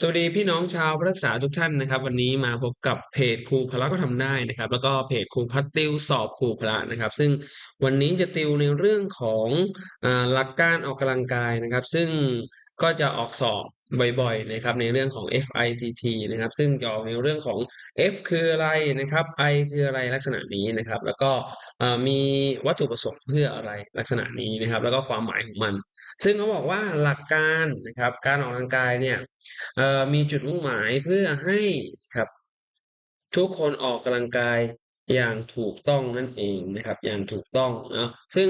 สวัสดีพี่น้องชาวนักศึกษาทุกท่านนะครับ วันนี้มาพบกับเพจครูพละก็ทำได้นะครับ แล้วก็เพจครูพัดติวสอบครูพละนะครับ ซึ่งวันนี้จะติวในเรื่องของอหลักการออกกำลังกายนะครับ ซึ่ง ก็จะออกสอบบ่อยๆนะครับในเรื่องของ FITT นะครับ ซึ่งจะออกในเรื่องของ F คืออะไรนะครับ I คืออะไรลักษณะนี้นะครับ แล้วก็มีวัตถุประสงค์เพื่ออะไรลักษณะนี้นะครับ แล้วก็ความหมายของมัน ซึ่งเขาบอกว่าหลักการนะครับ การออกกำลังกายเนี่ยมีจุดมุ่งหมายเพื่อให้ครับทุกคนออกกำลังกายอย่างถูกต้องนั่นเองนะครับ อย่างถูกต้องนะซึ่ง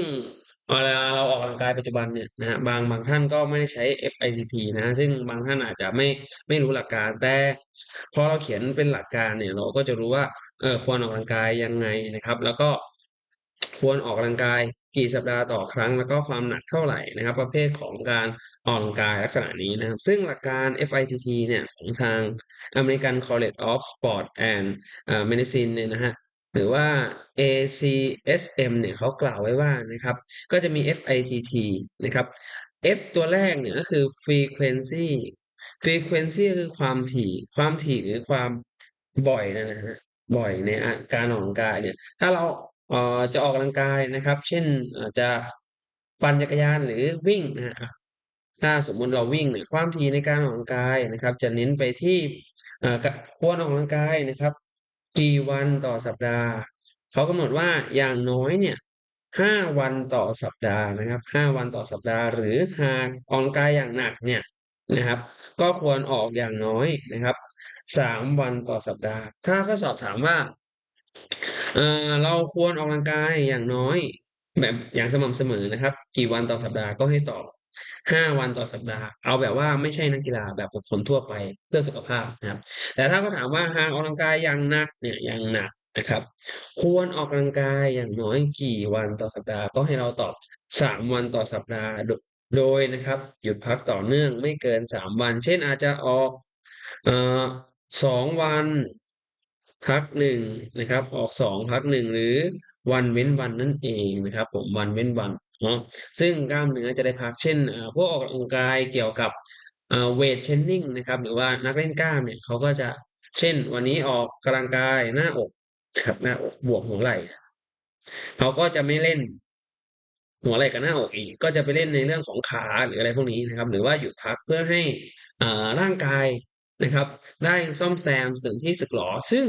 เวลาเราออกกำลังกายปัจจุบันเนี่ยนะฮะบางบางท่านก็ไม่ได้ใช้ FITT นะซึ่งบางท่านอาจจะไม่ไม่รู้หลักการ แต่พอเราเขียนเป็นหลักการเนี่ย เราก็จะรู้ว่าเออควรออกกำลังกายยังไงนะครับ แล้วก็ควรออกกำลังกายกี่สัปดาห์ต่อครั้ง แล้วก็ความหนักเท่าไหร่นะครับ ประเภทของการออกกำลังกายลักษณะนี้นะครับ ซึ่งหลักการ FITT เนี่ยของทาง American College of Sport and Medicine เนี่ยนะฮะ หรือว่า ACSM เนี่ยเขากล่าวไว้ว่านะครับ ก็จะมี FITT นะครับ F ตัวแรกเนี่ยก็คือ frequency frequency คือความถี่ ความถี่หรือความบ่อยนะฮะบ่อยในการออกกำลังกายเนี่ย ถ้าเราเอ่อจะออกกำลังกายนะครับ เช่นจะปั่นจักรยานหรือวิ่งนะครับถ้าสมมุติเราวิ่งเนี่ยความถี่ในการออกกำลังกายนะครับ จะเน้นไปที่เอ่อควรออกกำลังกายนะครับ กี่วันต่อสัปดาห์ เขากำหนดว่าอย่างน้อยเนี่ยห้าวันต่อสัปดาห์นะครับห้าวันต่อสัปดาห์ หรือหากออกกำลังกายอย่างหนักเนี่ยนะครับ ก็ควรออกอย่างน้อยนะครับสามวันต่อสัปดาห์ ถ้าข้อสอบถามว่าเออเราควรออกกำลังกายอย่างน้อย แบบอย่างสม่ำเสมอนะครับ กี่วันต่อสัปดาห์ก็ให้ตอบ ห้าวันต่อสัปดาห์ เอาแบบว่าไม่ใช่นักกีฬาแบบบุคคลทั่วไปเพื่อสุขภาพนะครับ แต่ถ้าเขาถามว่าหากออกกำลังกายอย่างหนักเนี่ยอย่างหนักนะครับ ควรออกกำลังกายอย่างน้อยกี่วันต่อสัปดาห์ ก็ให้เราตอบสามวันต่อสัปดาห์โดยนะครับ หยุดพักต่อเนื่องไม่เกินสามวัน เช่นอาจจะออกสองวันพักหนึ่งนะครับ ออกสองพักหนึ่งหรือวันเว้นวันนั่นเองนะครับ ผมวันเว้นวัน เนาะซึ่งกล้ามเนื้อจะได้พักเช่นเอ่อพวกออกกำลังกายเกี่ยวกับเวทเทรนนิงนะครับหรือว่านักเล่นกล้ามเนี่ยเขาก็จะเช่น วันนี้ออกกำลังกายหน้าอกนะครับหน้าอกบวกหัวไหล่เขาก็จะไม่เล่นหัวไหล่กับหน้าอกอีก ก็จะไปเล่นในเรื่องของขาหรืออะไรพวกนี้นะครับ หรือว่าหยุดพักเพื่อให้ร่างกายนะครับ ได้ซ่อมแซมสิ่งที่สึกหรอซึ่ง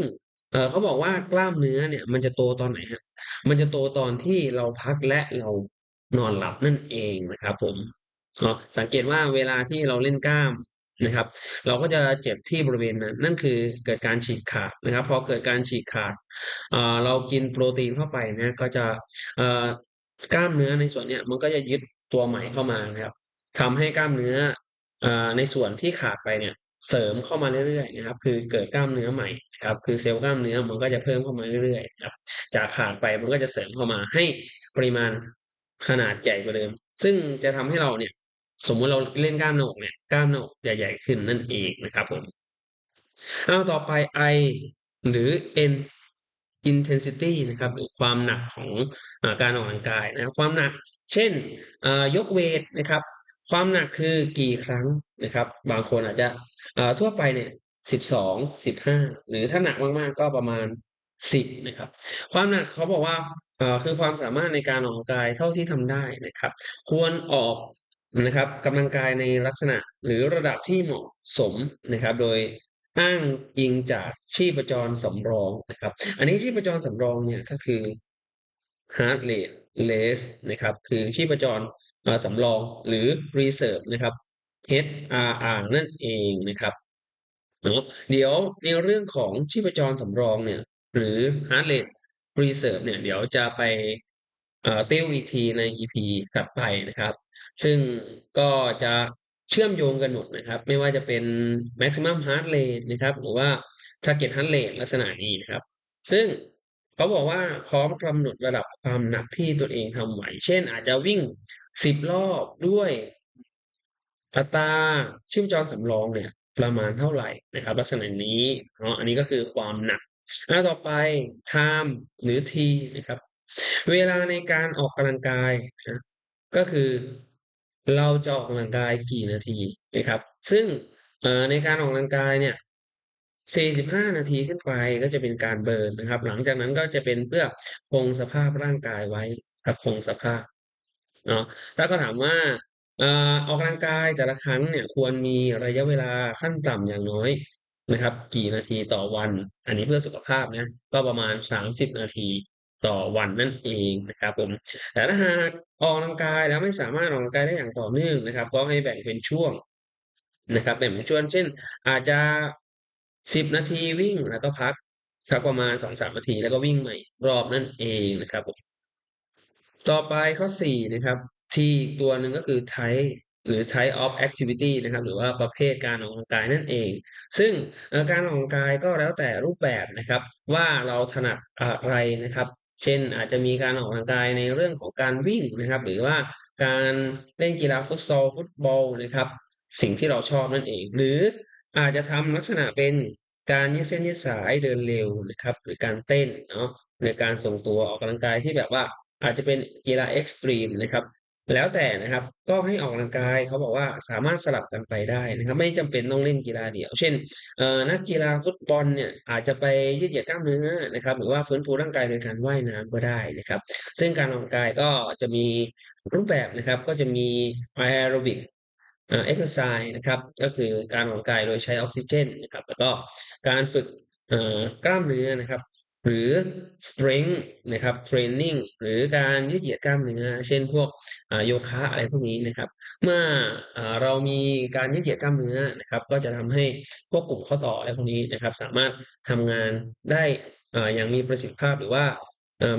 เอ่อเขาบอกว่ากล้ามเนื้อเนี่ย มันจะโตตอนไหนฮะมันจะโตตอนที่เราพักและเรา นอนหลับนั่นเองนะครับ ผมเนาะสังเกตว่าเวลาที่เราเล่นกล้ามนะครับ เราก็จะเจ็บที่บริเวณนั้น นั่นคือเกิดการฉีกขาดนะครับพอเกิดการฉีกขาดเรากินโปรตีนเข้าไปนะก็จะกล้ามเนื้อในส่วนเนี้ยมันก็จะยึดตัวใหม่เข้ามานะครับทำให้กล้ามเนื้ออในส่วนที่ขาดไปเนี่ยเสริมเข้ามาเรื่อยๆนะครับ คือเกิดกล้ามเนื้อใหม่ครับ คือเซลล์กล้ามเนื้อมันก็จะเพิ่มเข้ามาเรื่อยๆครับจากขาดไปมันก็จะเสริมเข้ามาให้ปริมาณ ขนาดใหญ่กว่าเดิม ซึ่งจะทำให้เราเนี่ย สมมุติเราเล่นกล้ามหน้าอกเนี่ยกล้ามหน้าอกใหญ่ๆขึ้นนั่นเองนะครับผมเอาต่อไป I หรือ N intensity นะครับหรือความหนักของอการออกกำลังกายนะครับความหนัก เช่นยกเวทนะครับ ความหนักคือกี่ครั้งนะครับ บางคนอาจจะทั่วไปเนี่ยสิบสองสิบห้าหรือถ้าหนักมากๆก็ประมาณ สิบนะครับ ความหนักเขาบอกว่าเอ่อคือความสามารถในการออกกำลังกายเท่าที่ทำได้นะครับ ควรออกนะครับกำลังกายในลักษณะหรือระดับที่เหมาะสมนะครับ โดยอ้างอิงจากชีพจรสำรองนะครับ อันนี้ชีพจรสำรองเนี่ยก็คือ heart rate race นะครับ คือชีพจรสำรองหรือ reserve นะครับ HRR นั่นเองนะครับเนาะเดี๋ยวในเรื่องของชีพจรสำรองเนี่ย หรือ heart rate reserve เนี่ยเดี๋ยวจะไปเติวอีกทีใน EP ถัดไปนะครับ ซึ่งก็จะเชื่อมโยงกันหมดนะครับ ไม่ว่าจะเป็น maximum heart rate นะครับ หรือว่า target heart rate ลักษณะนี้นะครับ ซึ่งเขาบอกว่าพร้อมกำหนดระดับความหนักที่ตนเองทำไหว เช่น อาจจะวิ่งสิบรอบด้วยอัตราชีพจรสำรองเนี่ย ประมาณเท่าไหร่นะครับ ลักษณะนี้เนาะอันนี้ก็คือความหนัก อันต่อไป time หรือ t นะครับ เวลาในการออกกำลังกายนะก็คือเราจะออกกำลังกายกี่นาทีนะครับ ซึ่งในการออกกำลังกายเนี่ย 45 นาทีขึ้นไปก็จะเป็นการเบิร์นนะครับ หลังจากนั้นก็จะเป็นเพื่อคงสภาพร่างกายไว้ครับคงสภาพเนาะแล้วก็ถามว่าออกกำลังกายแต่ละครั้งเนี่ยควรมีระยะเวลาขั้นต่ำอย่างน้อย นะครับ กี่นาทีต่อวัน อันนี้เพื่อสุขภาพนะก็ประมาณ 30 นาทีต่อวันนั่นเองนะครับผมแต่ถ้าหากออกกำลังกายแล้วไม่สามารถออกกำลังกายได้อย่างต่อเนื่องนะครับ ก็ให้แบ่งเป็นช่วงนะครับแบ่งเป็นช่วงเช่น อาจจะ 10 นาทีวิ่งแล้วก็พักสักประมาณ2-3นาทีแล้วก็วิ่งใหม่รอบนั่นเองนะครับผมต่อไปข้อ4นะครับ T อีกตัวหนึ่งก็คือ type หรือ type of activity นะครับ หรือว่าประเภทการออกกำลังกายนั่นเอง ซึ่งการออกกำลังกายก็แล้วแต่รูปแบบนะครับ ว่าเราถนัดอะไรนะครับ เช่นอาจจะมีการออกกำลังกายในเรื่องของการวิ่งนะครับ หรือว่าการเล่นกีฬาฟุตซอลฟุตบอลนะครับ สิ่งที่เราชอบนั่นเอง หรืออาจจะทำลักษณะเป็นการยืดเส้นยืดสายเดินเร็วนะครับ หรือการเต้นเนาะในการส่งตัวออกกำลังกายที่แบบว่าอาจจะเป็นกีฬาเอ็กซ์ตรีมนะครับ แล้วแต่นะครับก็ให้ออกกำลังกายเขาบอกว่าสามารถสลับกันไปได้นะครับ ไม่จำเป็นต้องเล่นกีฬาเดียว เช่นเอ่อนักกีฬาฟุตบอลเนี่ยอาจจะไปยืดเหยียดกล้ามเนื้อนะครับ หรือว่าฟื้นฟูร่างกายโดยการว่ายน้ำก็ได้นะครับ ซึ่งการออกกำลังกายก็จะมีรูปแบบนะครับ ก็จะมีแอโรบิกเอ่อเอ็กซ์ไซส์นะครับก็คือการออกกำลังกายโดยใช้ออกซิเจนนะครับแล้วก็การฝึกเอ่อกล้ามเนื้อนะครับ หรือ strength นะครับ training หรือการยืดเหยียดกล้ามเนื้อเช่นพวกโยคะอะไรพวกนี้นะครับ เมื่ออเรามีการยืดเหยียดกล้ามเนื้อนะครับ ก็จะทำให้พวกกลุ่มข้อต่ออะไรพวกนี้นะครับ สามารถทำงานได้อย่างมีประสิทธิภาพหรือว่า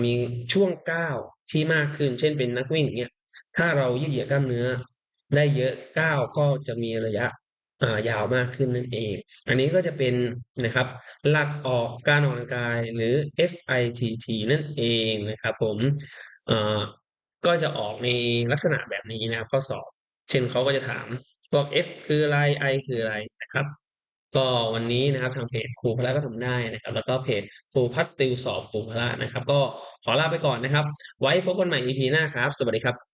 มีช่วงก้าวที่มากขึ้น เช่นเป็นนักวิ่งเงี้ยถ้าเรายืดเหยียดกล้ามเนื้อได้เยอะก้าวก็จะมีระยะ ยาวมากขึ้นนั่นเอง อันนี้ก็จะเป็นนะครับ หลักออกการออกกำลังกายหรือ FITT นั่นเองนะครับ ผมเอ่อก็จะออกในลักษณะแบบนี้นะครับข้อสอบ เช่นเขาก็จะถามพวก F คืออะไร I คืออะไรนะครับ ก็วันนี้นะครับทางเพจครูพละก็ทำได้นะครับ แล้วก็เพจครูพัฒติวสอบครูพละนะครับ ก็ขอลาไปก่อนนะครับ ไว้พบกันใหม่ EP หน้าครับ สวัสดีครับ